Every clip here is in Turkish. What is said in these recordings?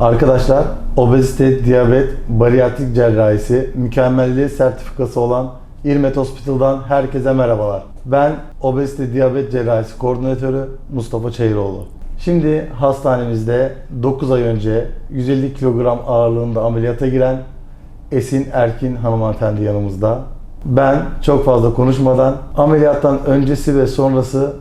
Arkadaşlar, obezite, diyabet, bariyatrik cerrahisi, mükemmelliği sertifikası olan İrmet Hospital'dan herkese merhabalar. Ben obezite, diyabet cerrahisi koordinatörü Mustafa Çayıroğlu. Şimdi hastanemizde 9 ay önce 150 kilogram ağırlığında ameliyata giren Esin Erkin hanımefendi yanımızda. Ben çok fazla konuşmadan ameliyattan öncesi ve sonrası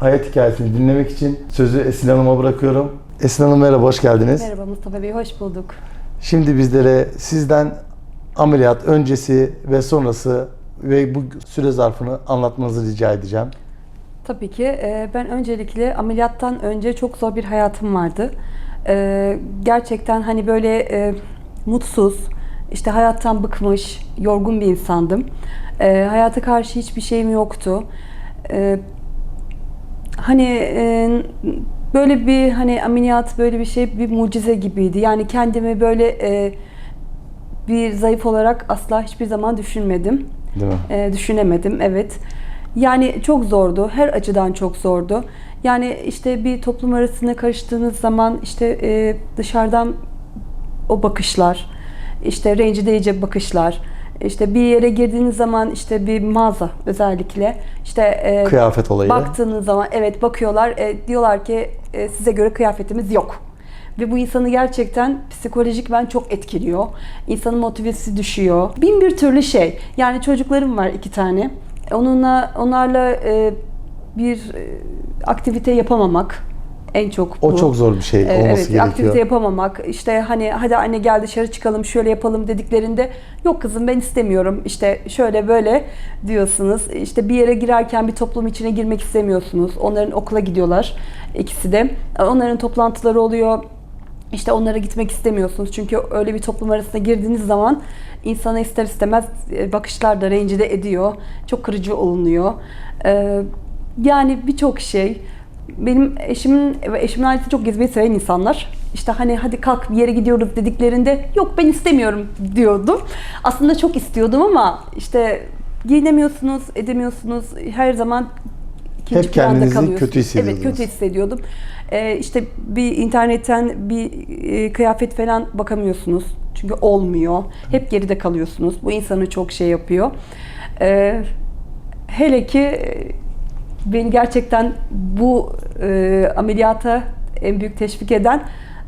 hayat hikayesini dinlemek için sözü Esin Hanım'a bırakıyorum. Esin Hanım merhaba, hoş geldiniz. Merhaba Mustafa Bey, hoş bulduk. Şimdi bizlere sizden ameliyat öncesi ve sonrası ve bu süre zarfını anlatmanızı rica edeceğim. Tabii ki e, ben öncelikle ameliyattan önce çok zor bir hayatım vardı. E, Gerçekten hani böyle e, mutsuz, işte hayattan bıkmış, yorgun bir insandım. E, Hayata karşı hiçbir şeyim yoktu. Hani e, böyle bir hani ameliyat böyle bir şey bir mucize gibiydi. Yani kendimi böyle e, bir zayıf olarak asla hiçbir zaman düşünmedim. Değil mi? E, düşünemedim evet. Yani çok zordu. Her açıdan çok zordu. Yani işte bir toplum arasında karıştığınız zaman işte e, dışarıdan o bakışlar, işte rencide bakışlar, işte bir yere girdiğiniz zaman işte bir mağaza özellikle işte e, Kıyafet olayı. baktığınız zaman evet bakıyorlar e, diyorlar ki e, size göre kıyafetimiz yok. Ve bu insanı gerçekten psikolojik ben çok etkiliyor. İnsanın motivesi düşüyor. Bin bir türlü şey. Yani çocuklarım var iki tane. Onunla onlarla e, bir e, aktivite yapamamak en çok bu. O çok zor bir şey Ee, olması evet, gerekiyor. aktivite yapamamak, işte hani hadi anne gel dışarı çıkalım, şöyle yapalım dediklerinde yok kızım ben istemiyorum, işte şöyle böyle diyorsunuz. İşte bir yere girerken bir toplum içine girmek istemiyorsunuz. Onların okula gidiyorlar ikisi de. Onların toplantıları oluyor. İşte onlara gitmek istemiyorsunuz. Çünkü öyle bir toplum arasına girdiğiniz zaman insana ister istemez e, bakışlar da rencide ediyor. Çok kırıcı olunuyor. Ee, yani birçok şey. Benim eşimin ve eşimin ailesi çok gezmeyi seven insanlar. İşte hani hadi kalk bir yere gidiyoruz dediklerinde yok ben istemiyorum diyordum. Aslında çok istiyordum ama işte giyinemiyorsunuz, edemiyorsunuz. Her zaman ikinci Hep planda kendinizi kalıyorsunuz. kötü hissediyordunuz. Evet kötü hissediyordum. Ee, işte bir internetten bir e, kıyafet falan bakamıyorsunuz. Çünkü olmuyor. Hep geride kalıyorsunuz. Bu insanı çok şey yapıyor. Ee, hele ki beni gerçekten bu e, ameliyata en büyük teşvik eden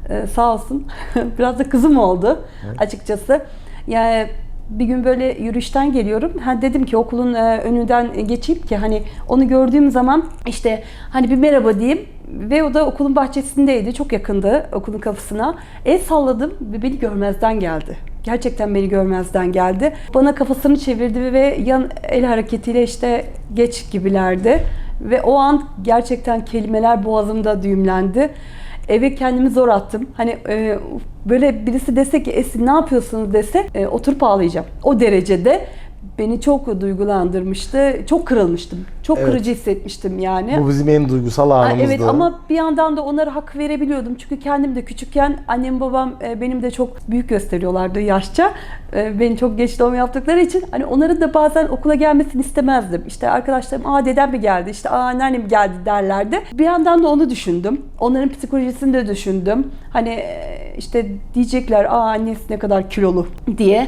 e, sağ olsun biraz da kızım oldu açıkçası. Yani bir gün böyle yürüyüşten geliyorum. Ha dedim ki okulun e, önünden geçeyim ki hani onu gördüğüm zaman işte hani bir merhaba diyeyim ve o da okulun bahçesindeydi. Çok yakındı okulun kapısına. El salladım ve beni görmezden geldi. Gerçekten beni görmezden geldi. Bana kafasını çevirdi ve yan el hareketiyle işte geç gibilerdi. Ve o an gerçekten kelimeler boğazımda düğümlendi. Eve kendimi zor attım. Hani e, böyle birisi dese ki Esin ne yapıyorsunuz dese e, oturup ağlayacağım. O derecede beni çok duygulandırmıştı. Çok kırılmıştım. Çok Evet. kırıcı hissetmiştim yani. Bu bizim en duygusal anımızdı. Evet ama bir yandan da onlara hak verebiliyordum. Çünkü kendim de küçükken annem babam e, benim de çok büyük gösteriyorlardı yaşça. E, Beni çok geç doğum yaptıkları için hani onların da bazen okula gelmesini istemezdim. İşte arkadaşlarım aa dedem mi geldi işte aa anneannem geldi derlerdi. Bir yandan da onu düşündüm. Onların psikolojisini de düşündüm. Hani e, işte diyecekler aa annesi ne kadar kilolu diye.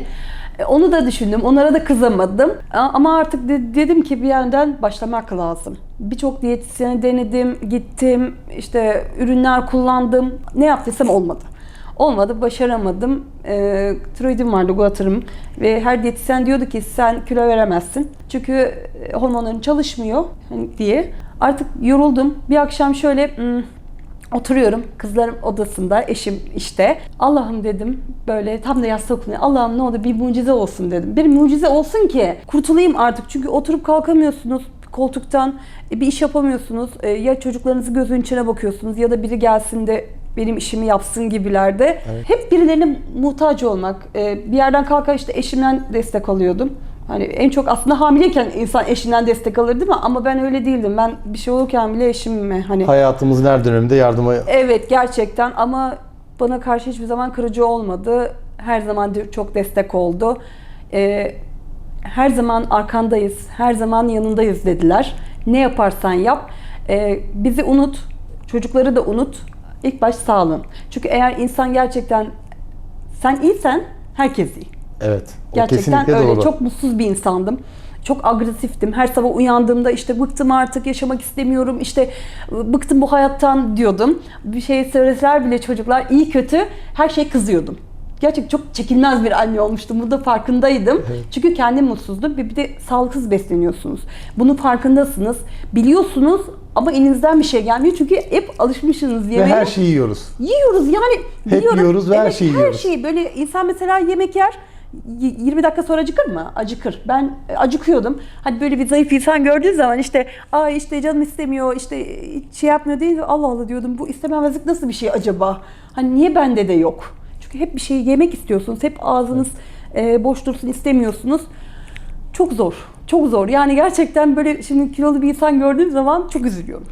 E, Onu da düşündüm. Onlara da kızamadım. Ama artık de- dedim ki bir yerden başlamak lazım. Birçok diyetisyeni denedim, gittim, işte ürünler kullandım. Ne yaptıysam olmadı. Olmadı, başaramadım. E, tiroidim vardı, guatırım. Ve her diyetisyen diyordu ki sen kilo veremezsin. Çünkü e, hormonların çalışmıyor hani diye. Artık yoruldum. Bir akşam şöyle hmm, Oturuyorum kızlarım odasında, eşim işte. Allah'ım dedim böyle tam da yastık okunuyor. Allah'ım ne oldu bir mucize olsun dedim. Bir mucize olsun ki kurtulayım artık. Çünkü oturup kalkamıyorsunuz koltuktan. E, bir iş yapamıyorsunuz. E, Ya çocuklarınızı gözün içine bakıyorsunuz ya da biri gelsin de benim işimi yapsın gibilerde. Hep birilerine muhtaç olmak. E, Bir yerden kalkar işte eşimden destek alıyordum. Hani en çok aslında hamileyken insan eşinden destek alır değil mi? Ama ben öyle değildim. Ben bir şey olurken bile eşime hani Hayatımızın her döneminde yardıma Evet gerçekten ama bana karşı hiçbir zaman kırıcı olmadı. Her zaman çok destek oldu. Ee, her zaman arkandayız, her zaman yanındayız dediler. Ne yaparsan yap. Ee, bizi unut, çocukları da unut. İlk baş sağlığın. Çünkü eğer insan gerçekten sen iyisen herkes iyi. Evet. O Gerçekten öyle. doğru. Çok mutsuz bir insandım. Çok agresiftim. Her sabah uyandığımda işte bıktım artık yaşamak istemiyorum. İşte bıktım bu hayattan diyordum. Bir şey söyleseler bile çocuklar iyi kötü her şey kızıyordum. Gerçekten çok çekilmez bir anne olmuştum. Burada farkındaydım. Çünkü kendim mutsuzdum. Bir bir de sağlıksız besleniyorsunuz. Bunun farkındasınız. Biliyorsunuz ama elinizden bir şey gelmiyor. Çünkü hep alışmışsınız Ve yemeğe. her şeyi yiyoruz. Yiyoruz yani. Hep yiyoruz ve her Evet, şeyi Her yiyoruz. şeyi böyle insan mesela yemek yer. Y- 20 dakika sonra acıkır mı? Acıkır. Ben e, acıkıyordum. Hani böyle bir zayıf insan gördüğü zaman işte ay işte canım istemiyor işte hiç şey yapmıyor değil Allah Allah diyordum. Bu istememezlik nasıl bir şey acaba? Hani niye bende de yok? Çünkü hep bir şey yemek istiyorsunuz. Hep ağzınız e, boş dursun istemiyorsunuz. Çok zor. Çok zor. Yani gerçekten böyle şimdi kilolu bir insan gördüğüm zaman çok üzülüyorum.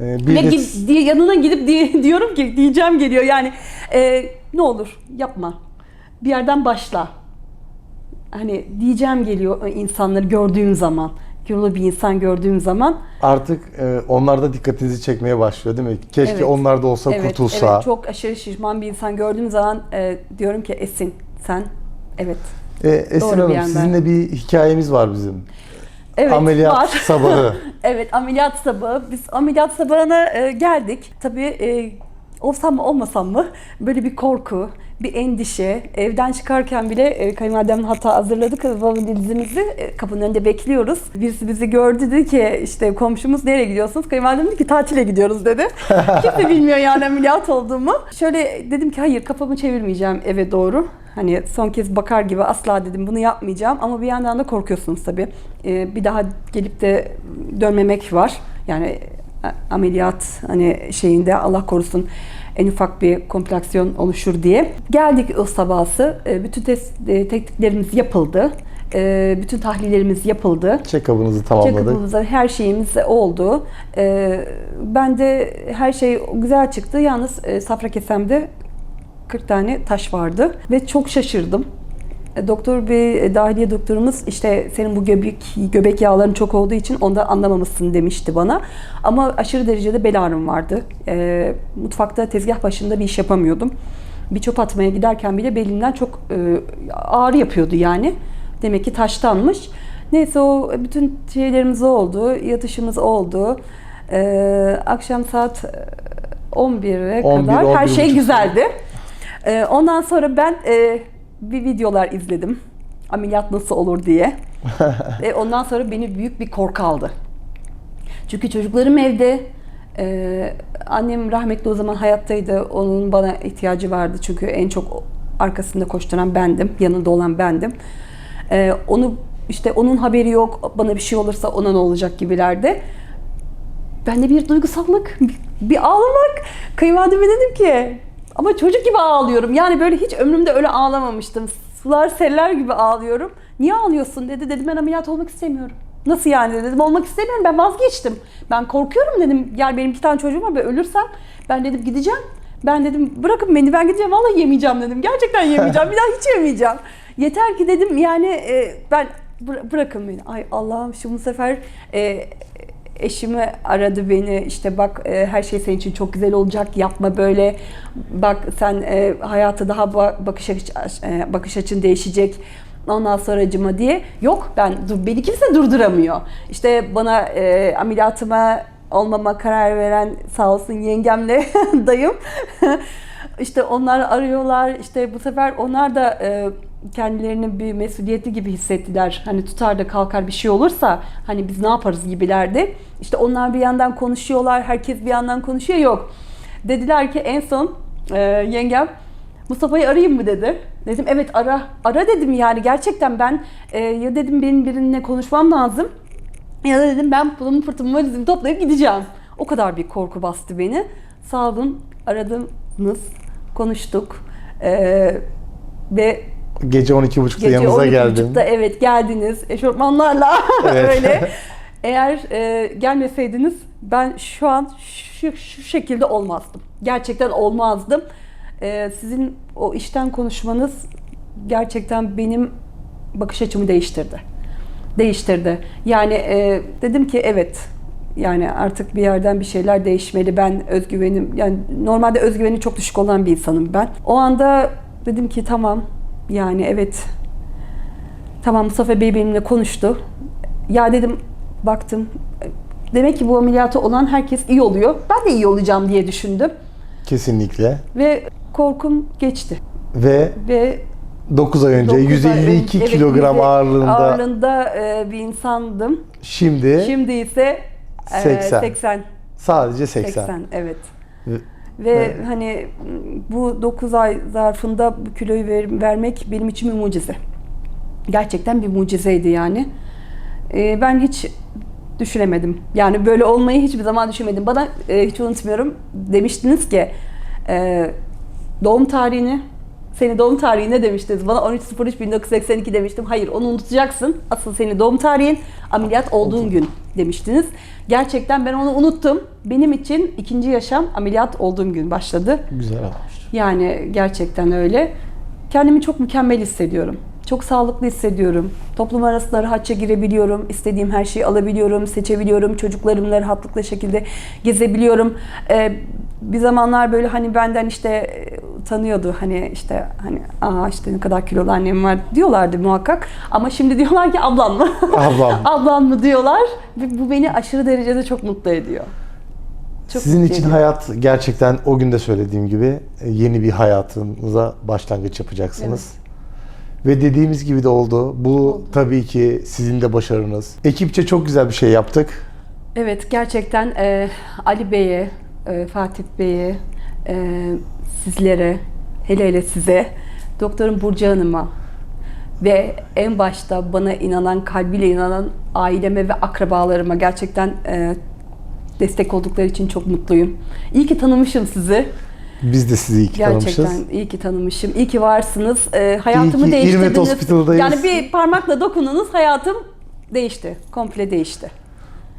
Ee, bir Ve de yanına gidip diye, diyorum ki diyeceğim geliyor yani e, ne olur yapma. Bir yerden başla. Hani diyeceğim geliyor insanları gördüğüm zaman. Kilolu bir insan gördüğüm zaman. artık e, onlar da dikkatinizi çekmeye başlıyor değil mi? Keşke Evet. onlar da olsa Evet, kurtulsa. evet çok aşırı şişman bir insan gördüğüm zaman e, diyorum ki Esin sen evet. E, Esin Doğru bir Hanım yandan. sizinle bir hikayemiz var bizim. Evet Ameliyat var. sabahı. Evet ameliyat sabahı. Biz ameliyat sabahına e, geldik. Tabii e, olsam mı olmasam mı böyle bir korku, bir endişe. Evden çıkarken bile e, kayınvalidemle hatta hazırladık valizimizi. E, kapının önünde bekliyoruz. Birisi bizi gördü dedi ki işte komşumuz nereye gidiyorsunuz? Kayınvalidem dedi ki tatile gidiyoruz dedi. Kimse bilmiyor yani ameliyat olduğumu. Şöyle dedim ki hayır kafamı çevirmeyeceğim eve doğru. Hani son kez bakar gibi asla dedim bunu yapmayacağım ama bir yandan da korkuyorsunuz tabii. Ee, bir daha gelip de dönmemek var. Yani e, ameliyat hani şeyinde Allah korusun en ufak bir komplikasyon oluşur diye. Geldik o sabahsı. E, bütün test e, tetkiklerimiz yapıldı. E, bütün tahlillerimiz yapıldı. Check-up'ınızı tamamladık. Check-up'ımızda her şeyimiz oldu. Ben de her şey güzel çıktı. Yalnız safra kesemde 40 tane taş vardı ve çok şaşırdım. E, Doktor bey, e, dahiliye doktorumuz işte senin bu göbek göbek yağların çok olduğu için onda anlamamışsın demişti bana. Ama aşırı derecede bel ağrım vardı. E, mutfakta tezgah başında bir iş yapamıyordum. Bir çöp atmaya giderken bile belimden çok e, ağrı yapıyordu yani. Demek ki taştanmış. Neyse o bütün şeylerimiz oldu, yatışımız oldu. E, akşam saat e, 11'e 11, kadar her 11 şey buçuk. güzeldi. E, ondan sonra ben e, bir videolar izledim. Ameliyat nasıl olur diye. Ve ondan sonra beni büyük bir korku aldı. Çünkü çocuklarım evde. Ee, annem rahmetli o zaman hayattaydı. Onun bana ihtiyacı vardı. Çünkü en çok arkasında koşturan bendim. Yanında olan bendim. Ee, onu işte onun haberi yok. Bana bir şey olursa ona ne olacak gibilerde. Ben de bir duygusallık, bir, bir ağlamak. Kayınvalideme dedim ki ama çocuk gibi ağlıyorum. Yani böyle hiç ömrümde öyle ağlamamıştım. Sular seller gibi ağlıyorum. Niye ağlıyorsun dedi. Dedim ben ameliyat olmak istemiyorum. Nasıl yani dedim olmak istemiyorum ben vazgeçtim. Ben korkuyorum dedim. Yani benim iki tane çocuğum var ben ölürsem ben dedim gideceğim. Ben dedim bırakın beni ben gideceğim vallahi yemeyeceğim dedim. Gerçekten yemeyeceğim bir daha hiç yemeyeceğim. Yeter ki dedim yani e, ben bıra- bırakın beni. Ay Allah'ım şu bu sefer e, eşimi aradı beni işte bak e, her şey senin için çok güzel olacak yapma böyle. Bak sen e, hayata daha ba- bakış aç- e, bakış açın değişecek. Ondan sonra acıma diye. Yok ben dur beni kimse durduramıyor. İşte bana e, ameliyatıma olmama karar veren sağ olsun yengemle dayım. İşte onlar arıyorlar. İşte bu sefer onlar da e, kendilerini bir mesuliyetli gibi hissettiler. Hani tutar da kalkar bir şey olursa hani biz ne yaparız gibilerdi. İşte onlar bir yandan konuşuyorlar, herkes bir yandan konuşuyor. Yok. Dediler ki en son e, yengem Mustafa'yı arayayım mı dedi. Dedim evet ara. Ara dedim yani gerçekten ben e, ya dedim benim birinle konuşmam lazım. Ya da dedim ben pulumu fırtımı valizimi toplayıp gideceğim. O kadar bir korku bastı beni. Sağ olun aradınız, konuştuk. E, ve Gece 12.30'da Gece yanınıza 12.30'da geldim. evet geldiniz eşofmanlarla Evet. öyle. Eğer e, gelmeseydiniz ben şu an şu, şu şekilde olmazdım. Gerçekten olmazdım. E, sizin o işten konuşmanız gerçekten benim bakış açımı değiştirdi. Değiştirdi. Yani e, dedim ki evet Yani artık bir yerden bir şeyler değişmeli. Ben özgüvenim yani normalde özgüveni çok düşük olan bir insanım ben. O anda dedim ki tamam yani evet tamam Mustafa Bey benimle konuştu. Ya dedim baktım demek ki bu ameliyatı olan herkes iyi oluyor. Ben de iyi olacağım diye düşündüm. Kesinlikle. Ve korkum geçti. Ve Ve 9 ay önce dokuz ay 152 önce- evet, kilogram yüzde- ağırlığında ağırlığında e, bir insandım. şimdi, Şimdi ise e, 80. 80. sadece 80. 80 evet. Ve- Ve Evet. hani bu 9 ay zarfında bu kiloyu ver- vermek benim için bir mucize. Gerçekten bir mucizeydi yani. Ee, ben hiç düşünemedim. Yani böyle olmayı hiçbir zaman düşünmedim. Bana e, hiç unutmuyorum demiştiniz ki e, doğum tarihini seni doğum tarihine demiştiniz. Bana 13.03.1982 demiştim. Hayır onu unutacaksın. Asıl seni doğum tarihin ameliyat olduğun gün demiştiniz. Gerçekten ben onu unuttum. Benim için ikinci yaşam ameliyat olduğum gün başladı. Güzel olmuş. Yani gerçekten öyle. Kendimi çok mükemmel hissediyorum. Çok sağlıklı hissediyorum. Toplum arasında rahatça girebiliyorum. İstediğim her şeyi alabiliyorum, seçebiliyorum. Çocuklarımla rahatlıkla şekilde gezebiliyorum. Ee, bir zamanlar böyle hani benden işte tanıyordu hani işte hani aa işte ne kadar kilolu annem var diyorlardı muhakkak. Ama şimdi diyorlar ki ablan mı? Ablam. ablan mı diyorlar. Bu beni aşırı derecede çok mutlu ediyor. Çok Sizin için ediyor. hayat gerçekten o gün de söylediğim gibi e, yeni bir hayatınıza başlangıç yapacaksınız. Ve dediğimiz gibi de oldu. Bu tabii ki sizin de başarınız. Ekipçe çok güzel bir şey yaptık. Evet gerçekten e, Ali Bey'e, e, Fatih Bey'e, e, sizlere, hele hele size, Doktorun Burcu Hanım'a ve en başta bana inanan, kalbiyle inanan aileme ve akrabalarıma gerçekten e, destek oldukları için çok mutluyum. İyi ki tanımışım sizi. Biz de sizi iyi ki Gerçekten tanımışız. iyi ki tanımışım. İyi ki varsınız. E, hayatımı İyi ki İrmet değiştirdiniz. Hospital'dayız. Yani bir parmakla dokununuz hayatım değişti. Komple değişti.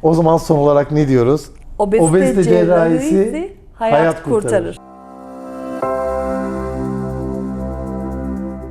O zaman son olarak ne diyoruz? Obezite, Obezite cerrahisi cerrahisi hayat, hayat kurtarır. kurtarır.